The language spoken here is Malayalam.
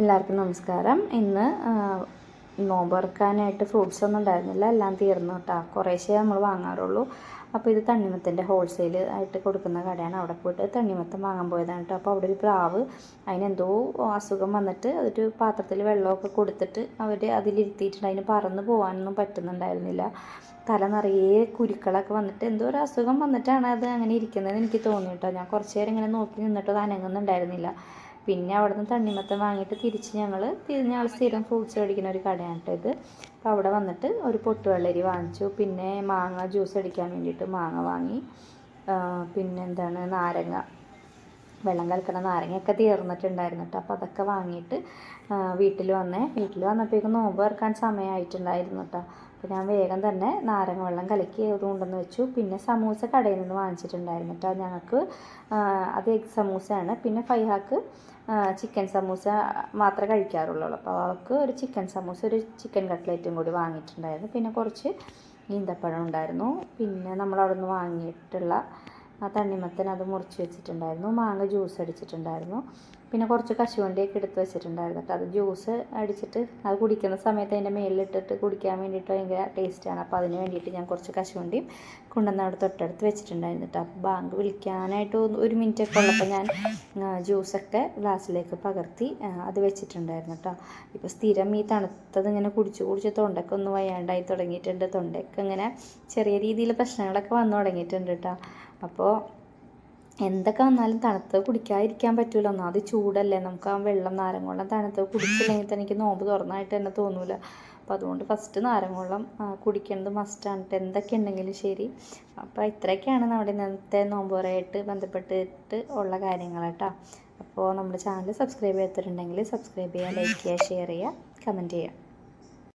എല്ലാവർക്കും നമസ്കാരം. ഇന്ന് നോമ്പ് തുറക്കാനായിട്ട് ഫ്രൂട്ട്സ് ഒന്നും ഉണ്ടായിരുന്നില്ല. എല്ലാം തീർന്നു കേട്ടോ കുറേശ്ശേ നമ്മൾ വാങ്ങാറുള്ളൂ. അപ്പോൾ ഇത് തണ്ണിമത്തന്റെ ഹോൾസെയിൽ ആയിട്ട് കൊടുക്കുന്ന കടയാണ്. അവിടെ പോയിട്ട് തണ്ണിമത്തം വാങ്ങാൻ പോയതാണ് കേട്ടോ അപ്പോൾ അവിടെ ഒരു പ്രാവ് അതിനെന്തോ അസുഖം വന്നിട്ട് അതൊരു പാത്രത്തിൽ വെള്ളമൊക്കെ കൊടുത്തിട്ട് അവർ അതിലിരുത്തിയിട്ടുണ്ട്. അതിന് പറന്ന് പോകാനൊന്നും പറ്റുന്നുണ്ടായിരുന്നില്ല. തല നിറയെ കുരുക്കളൊക്കെ വന്നിട്ട് എന്തോ ഒരു അസുഖം വന്നിട്ടാണ് അത് അങ്ങനെ ഇരിക്കുന്നതെന്ന് എനിക്ക് തോന്നി കേട്ടോ ഞാൻ കുറച്ച് നേരം ഇങ്ങനെ നോക്കി നിന്നിട്ട് അത് അനങ്ങുന്നുണ്ടായിരുന്നില്ല. പിന്നെ അവിടെ നിന്ന് തണ്ണിമത്തം വാങ്ങിയിട്ട് തിരിച്ച് ഞങ്ങൾ ഞങ്ങൾ സ്ഥിരം ഫ്രൂട്ട്സ് മേടിക്കുന്ന ഒരു കടയാണ് ഇത്. അപ്പോൾ അവിടെ വന്നിട്ട് ഒരു പൊട്ടുവെള്ളരി വാങ്ങിച്ചു. പിന്നെ മാങ്ങ ജ്യൂസ് അടിക്കാൻ വേണ്ടിയിട്ട് മാങ്ങ വാങ്ങി. പിന്നെ എന്താണ് നാരങ്ങ വെള്ളം കലക്കണ നാരങ്ങയൊക്കെ തീർന്നിട്ടുണ്ടായിരുന്നു കേട്ടോ അപ്പോൾ അതൊക്കെ വാങ്ങിയിട്ട് വീട്ടിൽ വന്നേ. വീട്ടിൽ വന്നപ്പോഴേക്കും നോമ്പ് ഇറക്കാൻ സമയമായിട്ടുണ്ടായിരുന്നു കേട്ടോ അപ്പോൾ ഞാൻ വേഗം തന്നെ നാരങ്ങ വെള്ളം കലക്കി അത് കൊണ്ടുവന്ന് വെച്ചു. പിന്നെ സമൂസ കടയിൽ നിന്ന് വാങ്ങിച്ചിട്ടുണ്ടായിരുന്നു കേട്ടോ ഞങ്ങൾക്ക്. അത് എഗ് സമൂസയാണ്. പിന്നെ ഫൈഹാക്ക് ചിക്കൻ സമൂസ മാത്രമേ കഴിക്കാറുള്ളൂ. അപ്പോൾ അവൾക്ക് ഒരു ചിക്കൻ സമൂസ ഒരു ചിക്കൻ കട്ട്ലേറ്റും കൂടി വാങ്ങിയിട്ടുണ്ടായിരുന്നു. പിന്നെ കുറച്ച് ഈന്തപ്പഴം ഉണ്ടായിരുന്നു. പിന്നെ നമ്മൾ അവിടെ നിന്ന് വാങ്ങിയിട്ടുള്ള ആ തണ്ണിമത്തൻ അത് മുറിച്ച് വെച്ചിട്ടുണ്ടായിരുന്നു. മാങ്ങ ജ്യൂസ് അടിച്ചിട്ടുണ്ടായിരുന്നു. പിന്നെ കുറച്ച് കശുവണ്ടിയൊക്കെ എടുത്ത് വെച്ചിട്ടുണ്ടായിരുന്നു. കേട്ടോ അത് ജ്യൂസ് അടിച്ചിട്ട് അത് കുടിക്കുന്ന സമയത്ത് അതിന്റെ മേലിലിട്ടിട്ട് കുടിക്കാൻ വേണ്ടിയിട്ട് ഭയങ്കര ടേസ്റ്റാണ് അപ്പോൾ അതിന് വേണ്ടിയിട്ട് ഞാൻ കുറച്ച് കശുവണ്ടിയും കൊണ്ടുവന്ന് അവിടെ തൊട്ടടുത്ത് വെച്ചിട്ടുണ്ടായിരുന്നു കേട്ടോ. അപ്പോൾ ബാങ്ക് വിളിക്കാനായിട്ട് ഒരു മിനിറ്റൊക്കെ ഉള്ളപ്പോൾ ഞാൻ ജ്യൂസൊക്കെ ഗ്ലാസ്സിലേക്ക് പകർത്തി അത് വെച്ചിട്ടുണ്ടായിരുന്നു കേട്ടോ. ഇപ്പോൾ സ്ഥിരം ഈ തണുത്തത് ഇങ്ങനെ കുടിച്ച് കുടിച്ച് തൊണ്ടൊക്കെ ഒന്ന് വയ്യാണ്ടായി തുടങ്ങിയിട്ടുണ്ട്. തൊണ്ടയൊക്കെ ഇങ്ങനെ ചെറിയ രീതിയിൽ പ്രശ്നങ്ങളൊക്കെ വന്നു തുടങ്ങിയിട്ടുണ്ട് കേട്ടോ. അപ്പോൾ എന്തൊക്കെ വന്നാലും തണുത്തത് കുടിക്കാതിരിക്കാൻ പറ്റില്ല ഒന്നാമത് ചൂടല്ലേ. നമുക്ക് ആ വെള്ളം നാരങ്ങവെള്ളം തണുത്തത് കുടിച്ചില്ലെങ്കിൽ തന്നെ എനിക്ക് നോമ്പ് തുറന്നായിട്ട് തന്നെ തോന്നൂല. അപ്പോൾ അതുകൊണ്ട് ഫസ്റ്റ് നാരങ്ങവെള്ളം കുടിക്കേണ്ടത് മസ്റ്റാണ് എന്തൊക്കെ ഉണ്ടെങ്കിലും ശരി. അപ്പോൾ ഇത്രയൊക്കെയാണ് നമ്മുടെ ഇന്നത്തെ നോമ്പ് തുറയായിട്ട് ബന്ധപ്പെട്ടിട്ട് ഉള്ള കാര്യങ്ങൾ കേട്ടോ അപ്പോൾ നമ്മുടെ ചാനൽ സബ്സ്ക്രൈബ് ചെയ്തിട്ടുണ്ടെങ്കിൽ സബ്സ്ക്രൈബ് ചെയ്യുക ലൈക്ക് ചെയ്യുക ഷെയർ ചെയ്യുക കമന്റ് ചെയ്യുക.